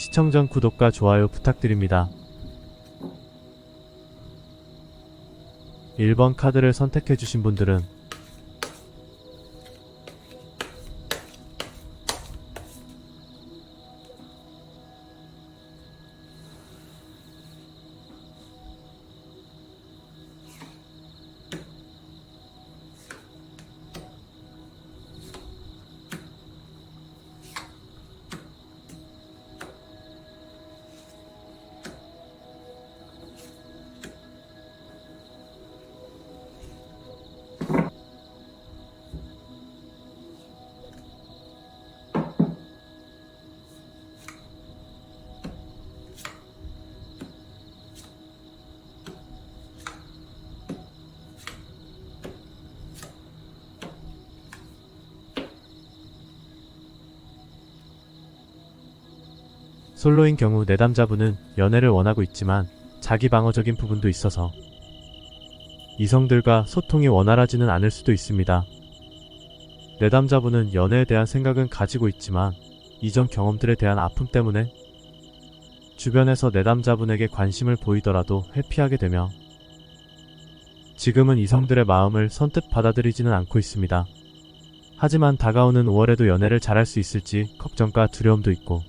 시청 전 구독과 좋아요 부탁드립니다. 1번 카드를 선택해주신 분들은 솔로인 경우 내담자분은 연애를 원하고 있지만 자기 방어적인 부분도 있어서 이성들과 소통이 원활하지는 않을 수도 있습니다. 내담자분은 연애에 대한 생각은 가지고 있지만 이전 경험들에 대한 아픔 때문에 주변에서 내담자분에게 관심을 보이더라도 회피하게 되며 지금은 이성들의 마음을 선뜻 받아들이지는 않고 있습니다. 하지만 다가오는 5월에도 연애를 잘할 수 있을지 걱정과 두려움도 있고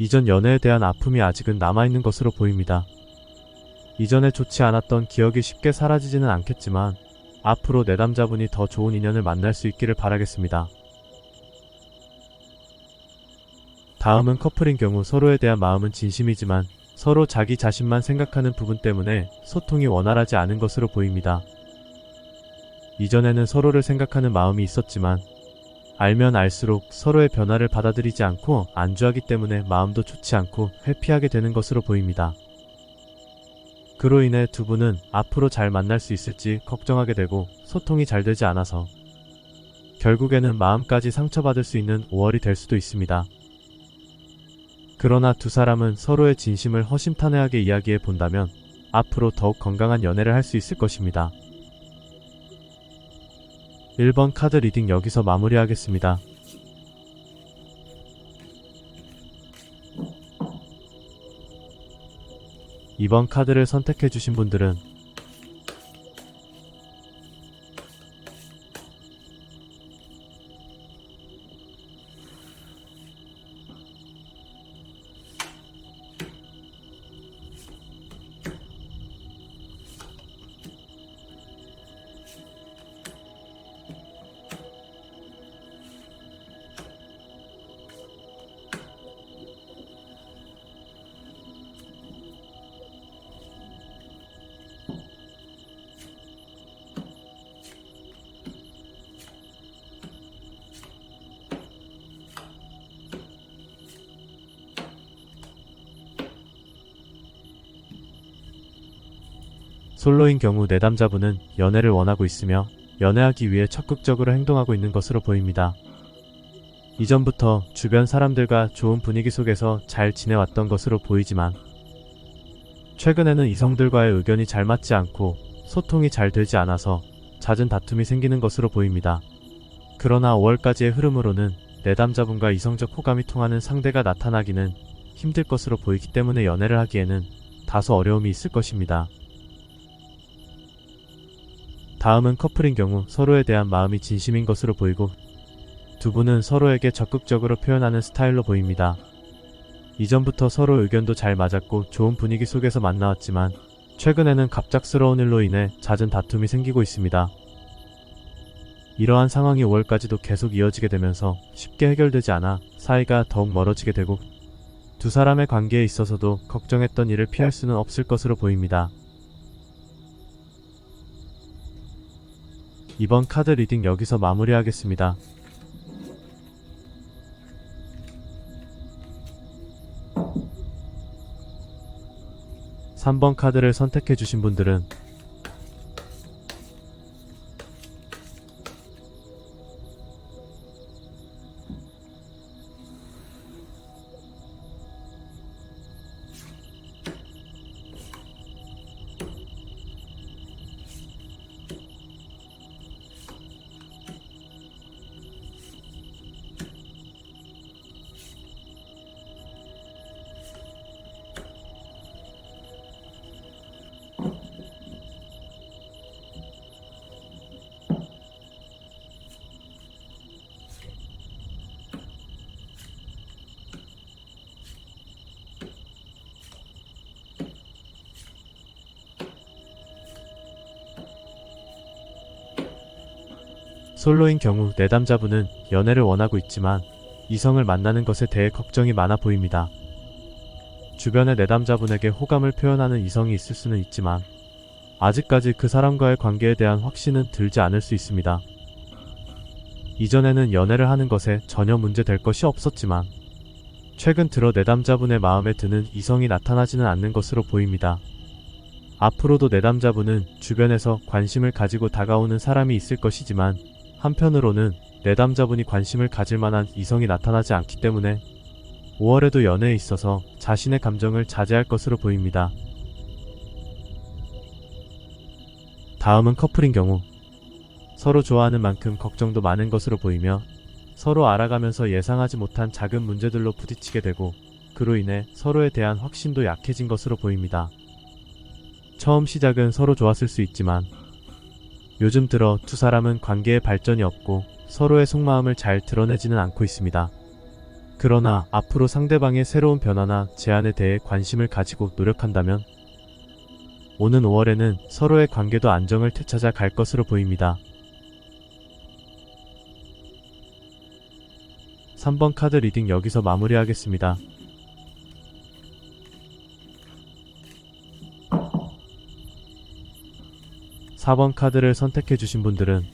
이전 연애에 대한 아픔이 아직은 남아있는 것으로 보입니다. 이전에 좋지 않았던 기억이 쉽게 사라지지는 않겠지만 앞으로 내담자분이 더 좋은 인연을 만날 수 있기를 바라겠습니다. 다음은 커플인 경우 서로에 대한 마음은 진심이지만 서로 자기 자신만 생각하는 부분 때문에 소통이 원활하지 않은 것으로 보입니다. 이전에는 서로를 생각하는 마음이 있었지만 알면 알수록 서로의 변화를 받아들이지 않고 안주하기 때문에 마음도 좋지 않고 회피하게 되는 것으로 보입니다. 그로 인해 두 분은 앞으로 잘 만날 수 있을지 걱정하게 되고 소통이 잘 되지 않아서 결국에는 마음까지 상처받을 수 있는 5월이 될 수도 있습니다. 그러나 두 사람은 서로의 진심을 허심탄회하게 이야기해 본다면 앞으로 더욱 건강한 연애를 할 수 있을 것입니다. 1번 카드 리딩 여기서 마무리하겠습니다. 이번 카드를 선택해주신 분들은 솔로인 경우 내담자분은 연애를 원하고 있으며 연애하기 위해 적극적으로 행동하고 있는 것으로 보입니다. 이전부터 주변 사람들과 좋은 분위기 속에서 잘 지내왔던 것으로 보이지만 최근에는 이성들과의 의견이 잘 맞지 않고 소통이 잘 되지 않아서 잦은 다툼이 생기는 것으로 보입니다. 그러나 5월까지의 흐름으로는 내담자분과 이성적 호감이 통하는 상대가 나타나기는 힘들 것으로 보이기 때문에 연애를 하기에는 다소 어려움이 있을 것입니다. 다음은 커플인 경우 서로에 대한 마음이 진심인 것으로 보이고 두 분은 서로에게 적극적으로 표현하는 스타일로 보입니다. 이전부터 서로 의견도 잘 맞았고 좋은 분위기 속에서 만나왔지만 최근에는 갑작스러운 일로 인해 잦은 다툼이 생기고 있습니다. 이러한 상황이 5월까지도 계속 이어지게 되면서 쉽게 해결되지 않아 사이가 더욱 멀어지게 되고 두 사람의 관계에 있어서도 걱정했던 일을 피할 수는 없을 것으로 보입니다. 이번 카드 리딩 여기서 마무리하겠습니다. (3번) 카드를 선택해 주신 분들은 솔로인 경우 내담자분은 연애를 원하고 있지만 이성을 만나는 것에 대해 걱정이 많아 보입니다. 주변의 내담자분에게 호감을 표현하는 이성이 있을 수는 있지만 아직까지 그 사람과의 관계에 대한 확신은 들지 않을 수 있습니다. 이전에는 연애를 하는 것에 전혀 문제될 것이 없었지만 최근 들어 내담자분의 마음에 드는 이성이 나타나지는 않는 것으로 보입니다. 앞으로도 내담자분은 주변에서 관심을 가지고 다가오는 사람이 있을 것이지만 한편으로는 내담자분이 관심을 가질 만한 이성이 나타나지 않기 때문에 5월에도 연애에 있어서 자신의 감정을 자제할 것으로 보입니다. 다음은 커플인 경우 서로 좋아하는 만큼 걱정도 많은 것으로 보이며 서로 알아가면서 예상하지 못한 작은 문제들로 부딪히게 되고 그로 인해 서로에 대한 확신도 약해진 것으로 보입니다. 처음 시작은 서로 좋았을 수 있지만 요즘 들어 두 사람은 관계의 발전이 없고 서로의 속마음을 잘 드러내지는 않고 있습니다. 그러나 앞으로 상대방의 새로운 변화나 제안에 대해 관심을 가지고 노력한다면 오는 5월에는 서로의 관계도 안정을 되찾아 갈 것으로 보입니다. 3번 카드 리딩 여기서 마무리하겠습니다. 사번 카드를 선택해 주신 분들은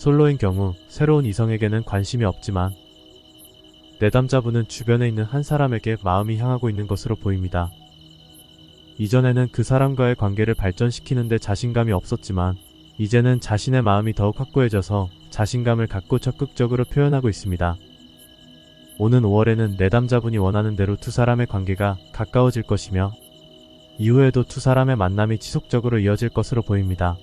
솔로인 경우 새로운 이성에게는 관심이 없지만 내담자분은 주변에 있는 한 사람에게 마음이 향하고 있는 것으로 보입니다. 이전에는 그 사람과의 관계를 발전시키는데 자신감이 없었지만 이제는 자신의 마음이 더욱 확고해져서 자신감을 갖고 적극적으로 표현하고 있습니다. 오는 5월에는 내담자분이 원하는 대로 두 사람의 관계가 가까워질 것이며 이후에도 두 사람의 만남이 지속적으로 이어질 것으로 보입니다.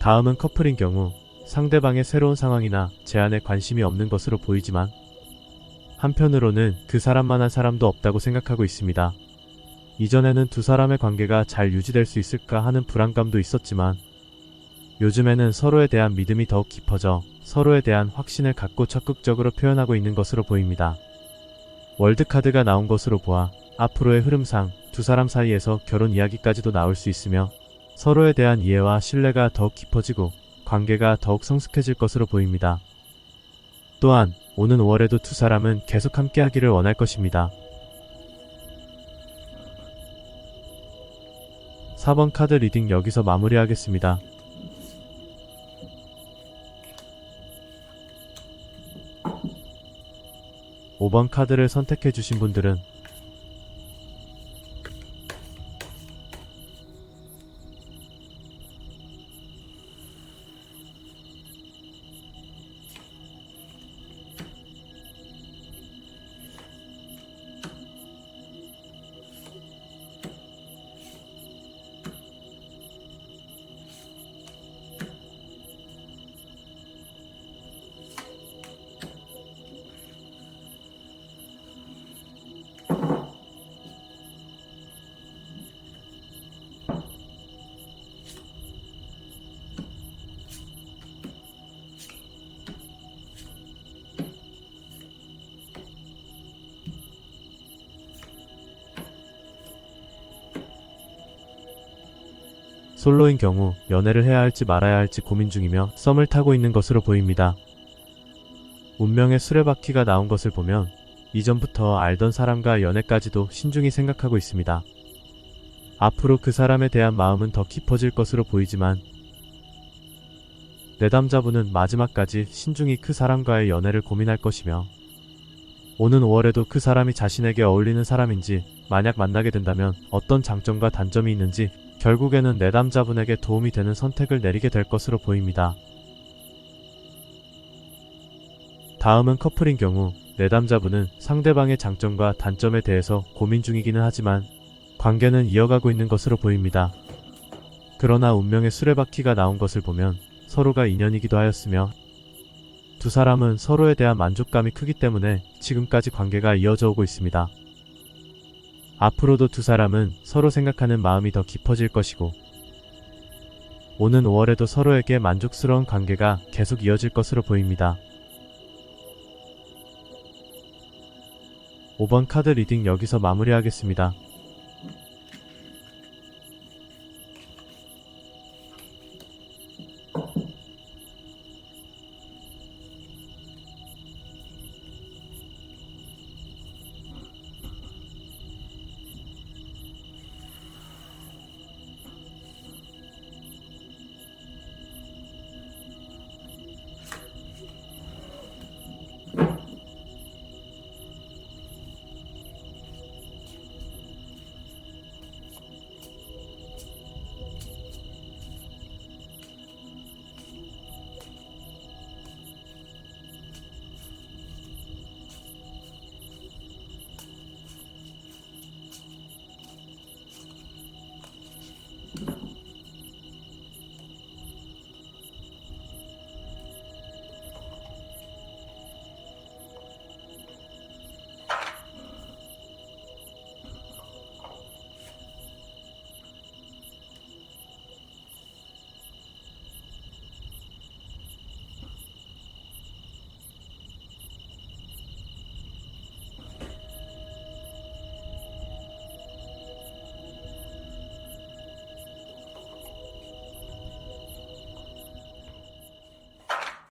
다음은 커플인 경우 상대방의 새로운 상황이나 제안에 관심이 없는 것으로 보이지만 한편으로는 그 사람만한 사람도 없다고 생각하고 있습니다. 이전에는 두 사람의 관계가 잘 유지될 수 있을까 하는 불안감도 있었지만 요즘에는 서로에 대한 믿음이 더욱 깊어져 서로에 대한 확신을 갖고 적극적으로 표현하고 있는 것으로 보입니다. 월드카드가 나온 것으로 보아 앞으로의 흐름상 두 사람 사이에서 결혼 이야기까지도 나올 수 있으며 서로에 대한 이해와 신뢰가 더욱 깊어지고 관계가 더욱 성숙해질 것으로 보입니다. 또한 오는 5월에도 두 사람은 계속 함께 하기를 원할 것입니다. 4번 카드 리딩 여기서 마무리하겠습니다. 오번 카드를 선택해 주신 분들은 솔로인 경우 연애를 해야 할지 말아야 할지 고민 중이며 썸을 타고 있는 것으로 보입니다. 운명의 수레바퀴가 나온 것을 보면 이전부터 알던 사람과 연애까지도 신중히 생각하고 있습니다. 앞으로 그 사람에 대한 마음은 더 깊어질 것으로 보이지만 내담자분은 마지막까지 신중히 그 사람과의 연애를 고민할 것이며 오는 5월에도 그 사람이 자신에게 어울리는 사람인지 만약 만나게 된다면 어떤 장점과 단점이 있는지 결국에는 내담자분에게 도움이 되는 선택을 내리게 될 것으로 보입니다. 다음은 커플인 경우 내담자분은 상대방의 장점과 단점에 대해서 고민 중이기는 하지만 관계는 이어가고 있는 것으로 보입니다. 그러나 운명의 수레바퀴가 나온 것을 보면 서로가 인연이기도 하였으며 두 사람은 서로에 대한 만족감이 크기 때문에 지금까지 관계가 이어져 오고 있습니다. 앞으로도 두 사람은 서로 생각하는 마음이 더 깊어질 것이고 오는 5월에도 서로에게 만족스러운 관계가 계속 이어질 것으로 보입니다. 5번 카드 리딩 여기서 마무리하겠습니다.